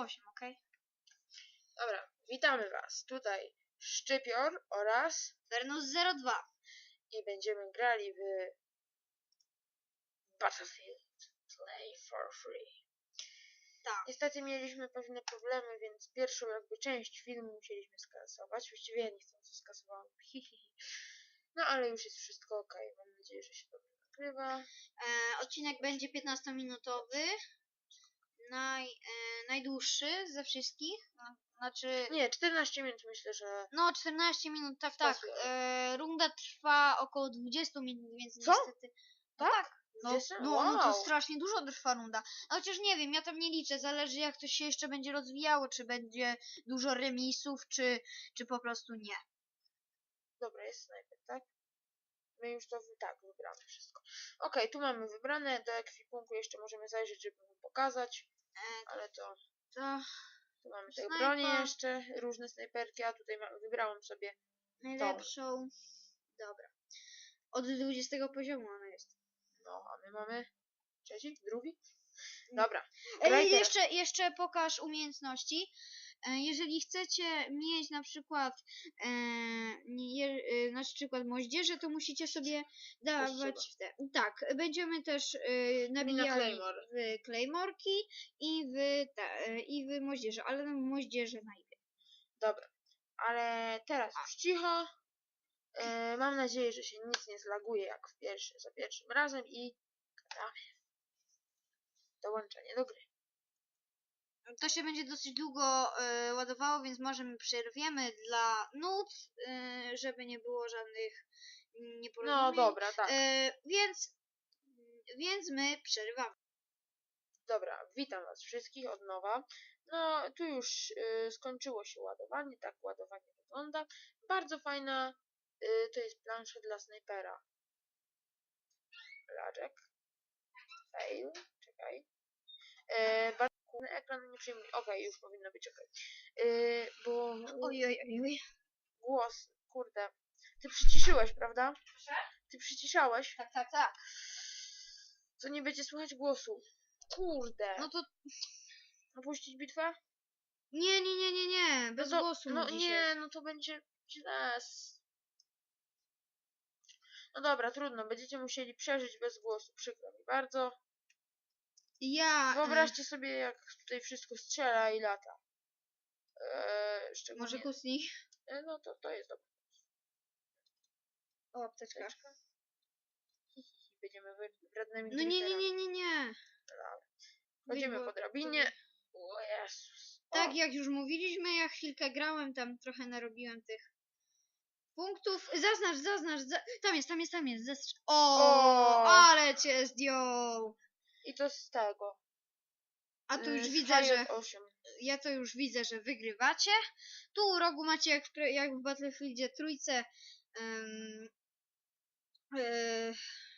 8, okej? Dobra, witamy was. Tutaj Szczypior oraz Vernus 02. i będziemy grali w Battlefield Play for Free. Tak. Niestety mieliśmy pewne problemy, więc pierwszą jakby część filmu musieliśmy skasować. Właściwie ja niechcący skasowałam. Hi, hi, hi. No ale już jest wszystko ok. Mam nadzieję, że się dobrze nagrywa. E, odcinek będzie 15-minutowy. Naj, e, najdłuższy ze wszystkich. No, Znaczy, Nie, 14 minut myślę, że... no 14 minut, tak, tak. Pasuje. E, runda trwa około 20 minut, więc Co? niestety... No Tak? tak. No, 20? no, no to Wow. strasznie dużo trwa runda. No chociaż nie wiem, ja tam nie liczę. Zależy jak to się jeszcze będzie rozwijało. Czy będzie dużo remisów, czy, czy po prostu nie. Dobra, jest snajper, tak? My już to wy- tak wybramy wszystko. Okej, tu mamy wybrane. Do ekwipunku jeszcze możemy zajrzeć, żeby wam pokazać. E, Ale to to tu mamy tej Snajpa. broni jeszcze, różne snajperki, a tutaj ma, wybrałam sobie. najlepszą. Dobra. Od 20 poziomu ona jest. No, a my mamy trzeci, drugi? Mm. Dobra. Ej, Graj teraz. jeszcze, jeszcze pokaż umiejętności. E, Jeżeli chcecie mieć na przykład e, e, na przykład moździerze, to musicie sobie dawać w te. Tak, będziemy też e, nabijali Claymore. w Claymorki i w, te, e, i w moździerze, ale w moździerze najpierw. Dobra. Ale teraz już cicho. E, mam nadzieję, że się nic nie zlaguje jak w pierwszy, za pierwszym razem i gadamy. Dołączenie do gry. To się będzie dosyć długo e, ładowało, więc może my przerwiemy dla nut, e, żeby nie było żadnych No nieporozumień. dobra, tak. E, więc, więc my przerywamy. Dobra, witam was wszystkich od nowa. No, tu już y, skończyło się ładowanie, tak ładowanie wygląda. Bardzo fajna, y, to jest plansza dla snajpera. Laczek. Fail, czekaj. E, bardzo kurny ekran nie przyjmuje. Okej, już powinno być okej. Y, bo Oj, oj, oj, oj. głos, kurde. Ty przyciszyłeś, prawda? Ty przyciszałeś. Tak, tak, tak. Co nie będzie słychać głosu. Kurde. No to Opuścić bitwę? nie, nie, nie, nie, nie. Bez no to, głosu No dzisiaj. nie, no to będzie źle. No dobra, trudno. Będziecie musieli przeżyć bez głosu. Przykro mi bardzo. Ja. Wyobraźcie sobie, jak tutaj wszystko strzela i lata. Eee, e, szczególnie... może kucnij. E, No to, to jest dobre. O, apteczka. Apteczka. Hi, hi, hi, Będziemy wy- wrednymi No nie, nie, nie, nie, nie. Chodzimy po drabinie. O Jezus. O, Tak, jak już mówiliśmy, ja chwilkę grałem, tam trochę narobiłem tych punktów. Zaznacz, zaznacz, za... tam jest, tam jest, tam jest. Zestrz... O, O! ale cię zdjął. I to z tego. A tu już z widzę, że 8. ja to już widzę, że wygrywacie. Tu u rogu macie jak w, jak w Battlefieldzie trójce em, e,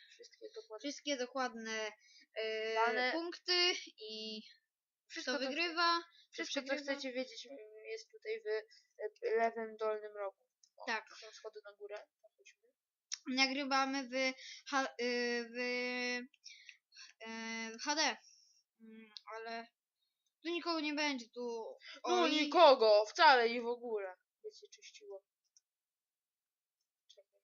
Wszystkie dokładnie. wszystkie dokładne e, Dane. punkty i Wszystko, kto wygrywa, Wszystko, co chcecie wiedzieć, jest tutaj w lewym dolnym rogu. O, Tak. Są schody na górę. Nagrywamy w, y, w HD. Mm, Ale tu nikogo nie będzie, tu... No oj, nikogo, wcale i w ogóle. By się czyściło. Czekaj.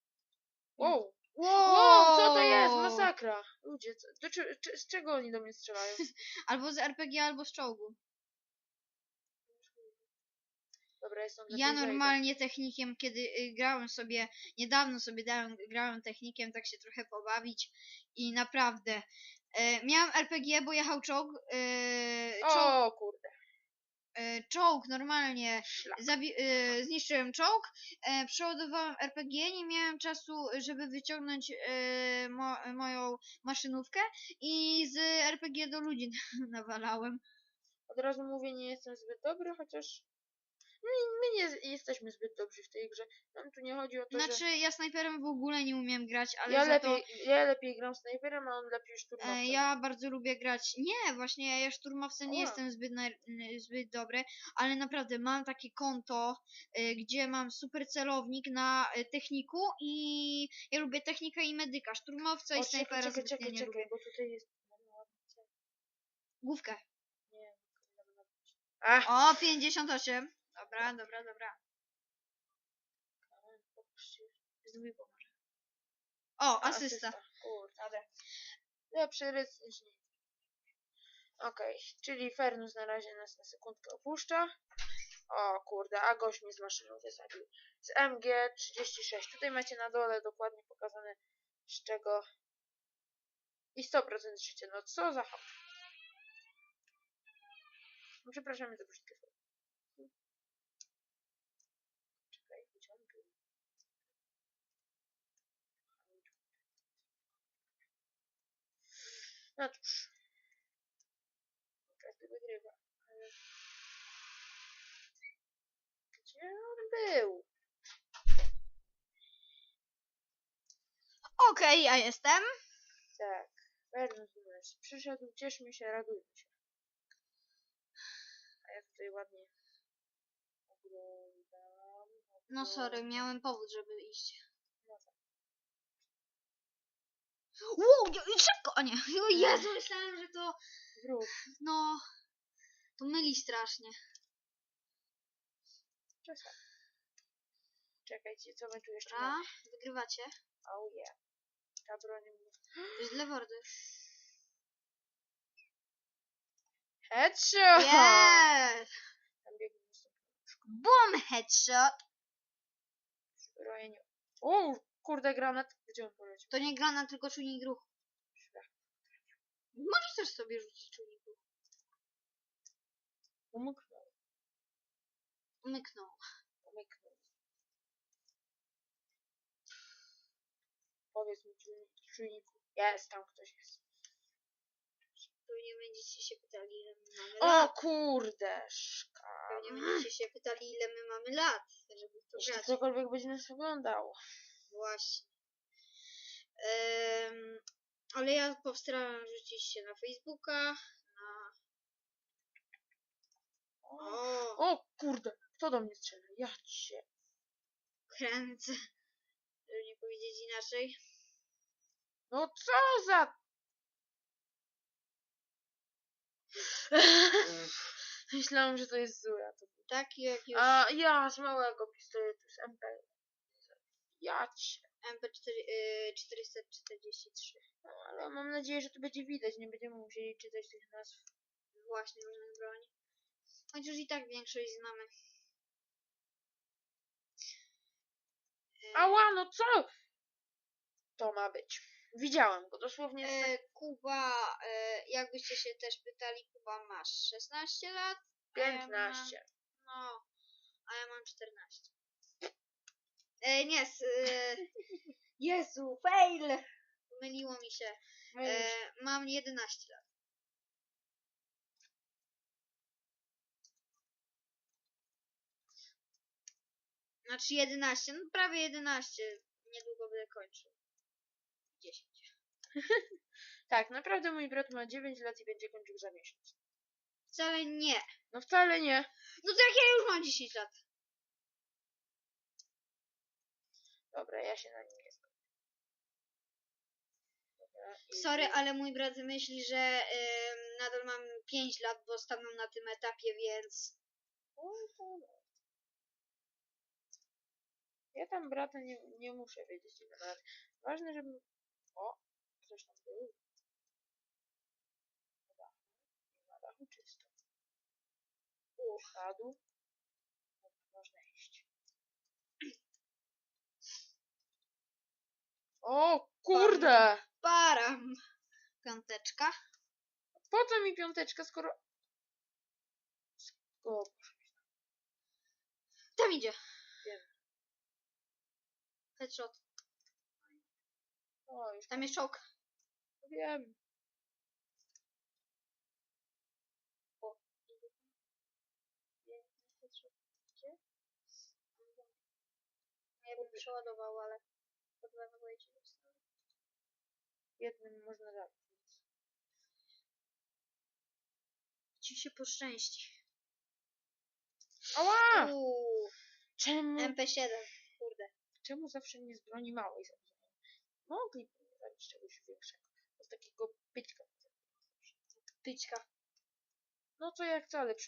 Wow. Wow, co to jest? Masakra. Ludzie, co, do, czy, czy, z czego oni do mnie strzelają? Albo z RPG, albo z czołgu. Dobra, jestem Ja normalnie technikiem, kiedy y, grałem sobie, niedawno sobie dałem, grałem technikiem, tak się trochę pobawić i naprawdę e, miałem RPG, bo jechał czołg, e, czołg, O kurde. e, czołg normalnie, Szlak. zabi- e, zniszczyłem czołg, e, przeładowałem RPG, nie miałem czasu, żeby wyciągnąć e, mo, moją maszynówkę i z RPG do ludzi nawalałem. Od razu mówię, nie jestem zbyt dobry, chociaż my, my nie jesteśmy zbyt dobrzy w tej grze. Nam tu nie chodzi o to, Znaczy że ja snajperem w ogóle nie umiem grać, ale ja za to... lepiej, ja lepiej gram snajperem, a on lepiej szturmowcem. E, Ja bardzo lubię grać. Nie, właśnie ja szturmowcem nie jestem zbyt, na, zbyt dobry, ale naprawdę mam takie konto, e, gdzie mam super celownik na e, techniku i ja lubię technikę i medyka. Szturmowca i O, czekaj, snajpera czekaj, zbytnio czekaj, nie czekaj, lubię. bo tutaj jest... Główkę. Nie, O, 58. Dobra, dobra, dobra. Zdwój pomoże. O, asysta. Kurde. Lepszy rys niż nic. Okej, czyli Fernus na razie nas na sekundkę opuszcza. O kurde, a gość mnie z maszyną wysadził. Z MG36. Tutaj macie na dole dokładnie pokazane z czego. I 100% życia. No co za hop. Przepraszamy za brzydkie słowo. Czekaj, gdzie on był? No cóż. Każdy wygrywa. Ale... Gdzie on był? Okej, ja jestem. Tak. Fernus do nas przyszedł. Cieszmy się, radujmy się. A ja tutaj ładnie oglądam. No sorry, miałem powód, żeby iść. No tak. Wow, szybko! O nie, o Jezu, myślałem, że to, Wróć. no, to myli strasznie. Czasami. Czekajcie, co my tu jeszcze Dobra, mamy? wygrywacie. Oh yeah. Ta broń mnie... To jest dla Wordy. Headshot! Yes! Tam biegnie Boom headshot! zbrojenie. O, kurde, granat. Gdzie on poleciał? To nie grana, tylko czujnik ruchu. Możesz też sobie rzucić czujnik ruchu. Umyknął. Umknął. Powiedz mi, czujnik, czujniku. Jest, tam ktoś jest. Pewnie będziecie się pytali, ile my mamy O lat. kurde, szka. Pewnie będziecie się pytali, ile my mamy lat, żeby w to Jeśli grać. ktokolwiek będzie nas oglądał. Właśnie. Em, ale ja postaram rzucić się na Facebooka, na... O, O, kurde, kto do mnie strzela? Ja cię. kręcę. Żeby nie powiedzieć inaczej. No co za... Myślałam, że to jest a to Tak jak już A ja z małego pistoletu z MP. Ja cię. MP4, y, 443. No, ale mam nadzieję, że to będzie widać. Nie będziemy musieli czytać tych nazw. Właśnie różnych broni. Chociaż i tak większość znamy. Ała, no co? To ma być. Widziałam go dosłownie. E, Kuba, e, jakbyście się też pytali, Kuba masz 16 lat? a ja mam- 15. No, a ja mam 14. E, nie, s, e, Jezu, fail! Myliło mi się. E, mam 11 lat. Znaczy 11, no prawie 11. Niedługo będę kończył. 10. Tak, naprawdę mój brat ma 9 lat i będzie kończył za miesiąc. Wcale nie. No wcale nie. No to jak ja już mam 10 lat. Dobra, ja się na nim nie znam. Dobra, i- Sorry, ale mój brat myśli, że nadal mam 5 lat, bo stanął na tym etapie, więc to no. Ja tam brata nie, nie muszę wiedzieć ile ma lat. Ważne, żeby... O, ktoś tam był. Na dachu. Na dachu czysto. Uszadł. Dobra, można iść. O, kurde! param. Piąteczka. Po co mi piąteczka, skoro... O, Tam idzie. Wiem. Headshot. o już Tam jest czołg. wiem. Ja bym przeładował, ale Jednym można zabić. Ci się poszczęści. Ała! Uuu, Czemu, MP7. Kurde. czemu zawsze mnie z broni małej zabijają? Mogliby mnie zabić czegoś większego. Z takiego pyćka. Tyczka. No to jak co, ale przy